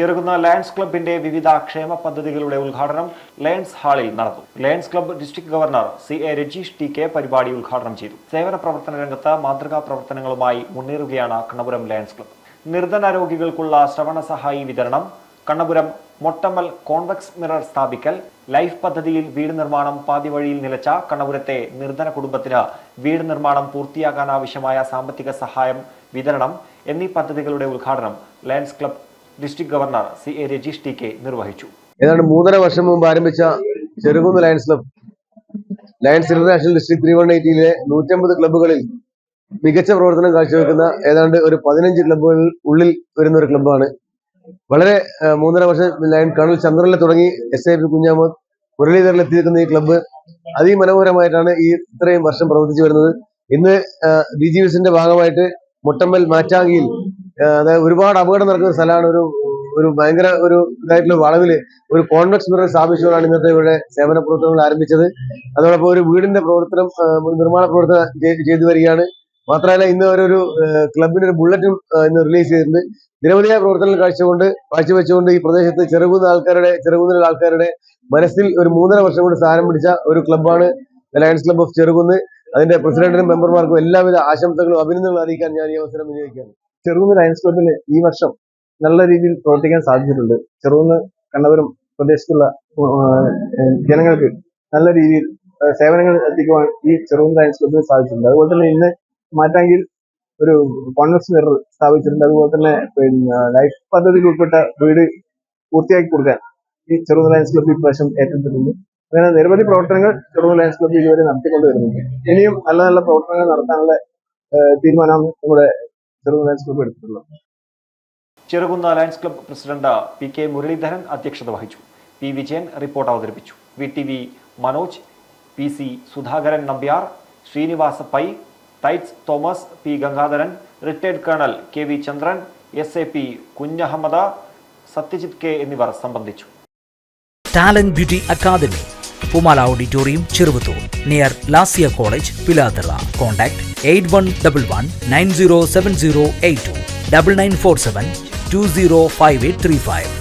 Cherukunnu lions ക്ലബിന്റെ വിവിധ ക്ഷേമ പദ്ധതികളുടെ ഉദ്ഘാടനം ലയൺസ് ഹാളിൽ നടന്നു. Lions club district governor C A Rajeesh T K പരിപാടി ഉദ്ഘാടനം ചെയ്തു. സേവന പ്രവർത്തന രംഗത്ത് മാതൃകാ പ്രവർത്തനങ്ങളുമായി മുന്നേറുകയാണ് കണ്ണപുരം ലയൺസ് ക്ലബ്. നിർധന രോഗികൾക്കുള്ള ശ്രവണ സഹായി വിതരണം കണ്ണപുരം മൊട്ടമ്മൽ കോൺവെക്സ് മിറർ സ്ഥാപിക്കൽ ലൈഫ് പദ്ധതിയിൽ വീട് നിർമ്മാണം പാതിവഴിയിൽ നിലച്ച കണ്ണപുരത്തെ നിർധന കുടുംബത്തിന് വീട് നിർമ്മാണം പൂർത്തിയാക്കാനാവശ്യമായ സാമ്പത്തിക സഹായം വിതരണം എന്നീ പദ്ധതികളുടെ ഉദ്ഘാടനം lions club district governor C A Rajeesh T K നിർവഹിച്ചു. ഏതാണ്ട് മൂന്നര വർഷം മുമ്പ് ആരംഭിച്ച Cherukunnu lions club lions international district three one എയ്റ്റിയിലെ നൂറ്റമ്പത് ക്ലബ്ബുകളിൽ മികച്ച പ്രവർത്തനം കാഴ്ചവെക്കുന്ന ഏതാണ്ട് ഒരു പതിനഞ്ച് ക്ലബ്ബുകളിൽ ഉള്ളിൽ വരുന്ന ഒരു ക്ലബ്ബാണ്. വളരെ മൂന്നര വർഷം ലയൺ കണൽ ചന്ദ്രനിൽ തുടങ്ങി എസ് ഐ പി കുഞ്ഞാമത് മുരളീധരനിൽ എത്തിയിരിക്കുന്ന ഈ ക്ലബ്ബ് അതിമനോഹരമായിട്ടാണ് ഈ ഇത്രയും വർഷം പ്രവർത്തിച്ചു വരുന്നത്. ഇന്ന് ഡി ജി എസിന്റെ ഭാഗമായിട്ട് മുട്ടമ്മൽ മാറ്റാങ്കിയിൽ അതായത് ഒരുപാട് അപകടം നടക്കുന്ന സ്ഥലമാണ് ഒരു ഒരു ഭയങ്കര ഒരു ഇതായിട്ടുള്ള വളവിൽ ഒരു കോൺവെക്സ് മിറർ സ്ഥാപിച്ചുകൊണ്ടാണ് ഇന്നത്തെ ഇവിടെ സേവന പ്രവർത്തനങ്ങൾ ആരംഭിച്ചത്. അതോടൊപ്പം ഒരു വീടിന്റെ പ്രവർത്തനം നിർമ്മാണ പ്രവർത്തനം ചെയ്തു വരികയാണ്. മാത്രമല്ല ഇന്ന് ഒരു ക്ലബിന്റെ ഒരു ബുള്ളറ്റും ഇന്ന് റിലീസ് ചെയ്തിട്ടുണ്ട്. നിരവധിയായ പ്രവർത്തനങ്ങൾ കാഴ്ചകൊണ്ട് കാഴ്ചവെച്ചുകൊണ്ട് ഈ പ്രദേശത്ത് ചെറുകുന്ന ആൾക്കാരുടെ ചെറുകുന്ന ആൾക്കാരുടെ മനസ്സിൽ ഒരു മൂന്നര വർഷം കൊണ്ട് സ്ഥാനം പിടിച്ച ഒരു ക്ലബ്ബാണ് ലയൺസ് ക്ലബ് ഓഫ് ചെറുകുന്ന്. അതിന്റെ പ്രസിഡന്റിനും മെമ്പർമാർക്കും എല്ലാവിധ ആശംസകളും അഭിനന്ദനങ്ങളും അറിയിക്കാൻ ഞാൻ ഈ അവസരം വിനിയോഗിക്കുകയാണ്. ചെറുകുന്ന് ലയൺസ് ക്ലബിന് ഈ വർഷം നല്ല രീതിയിൽ പ്രവർത്തിക്കാൻ സാധിച്ചിട്ടുണ്ട്. ചെറുകുന്ന് കണ്ണപുരം പ്രദേശത്തുള്ള ജനങ്ങൾക്ക് നല്ല രീതിയിൽ സേവനങ്ങൾ എത്തിക്കുവാൻ ഈ ചെറുകുന്ന് ലയൺസ് ക്ലബിന് സാധിച്ചിട്ടുണ്ട്. അതുപോലെ തന്നെ ഇന്ന് മാറ്റാങ്കിൽ ഒരു കോൺവെക്സ് മിറർ സ്ഥാപിച്ചിട്ടുണ്ട്. അതുപോലെ തന്നെ പിന്നെ ലൈഫ് പദ്ധതിയിൽ ഉൾപ്പെട്ട വീട് പൂർത്തിയാക്കി കൊടുക്കാൻ ഈ ചെറുകുന്ന് ലയൺസ് ക്ലബ് ഇപ്രാവശ്യം ഏറ്റെടുത്തിട്ടുണ്ട്. അങ്ങനെ നിരവധി പ്രവർത്തനങ്ങൾ ചെറുകുന്ന് ലയൺസ് ക്ലബ് ഇതുവരെ നടത്തിക്കൊണ്ട് വരുന്നുണ്ട്. ഇനിയും നല്ല നല്ല പ്രവർത്തനങ്ങൾ നടത്താനുള്ള തീരുമാനമാണ് നമ്മുടെ ചെറുകുന്ന് ലയൺസ് ക്ലബ് എടുത്തിട്ടുള്ളത്. Cherukunnu lions club president P K Muraleedharan അധ്യക്ഷത വഹിച്ചു. പി വിജയൻ റിപ്പോർട്ട് അവതരിപ്പിച്ചു. V T V Manoj P C Sudhakaran Nambiar Srinivasa Pai Titus Thomas P Gangadharan retired colonel K V Chandran S A P Kunhahammad Satyajit K എന്നിവർ സംബന്ധിച്ചു. Talent beauty academy പുമാല auditorium Cheruvathur. Near Lasiya college Pilathara contact eight one double one nine zero seven zero eight two double nine four seven 205835.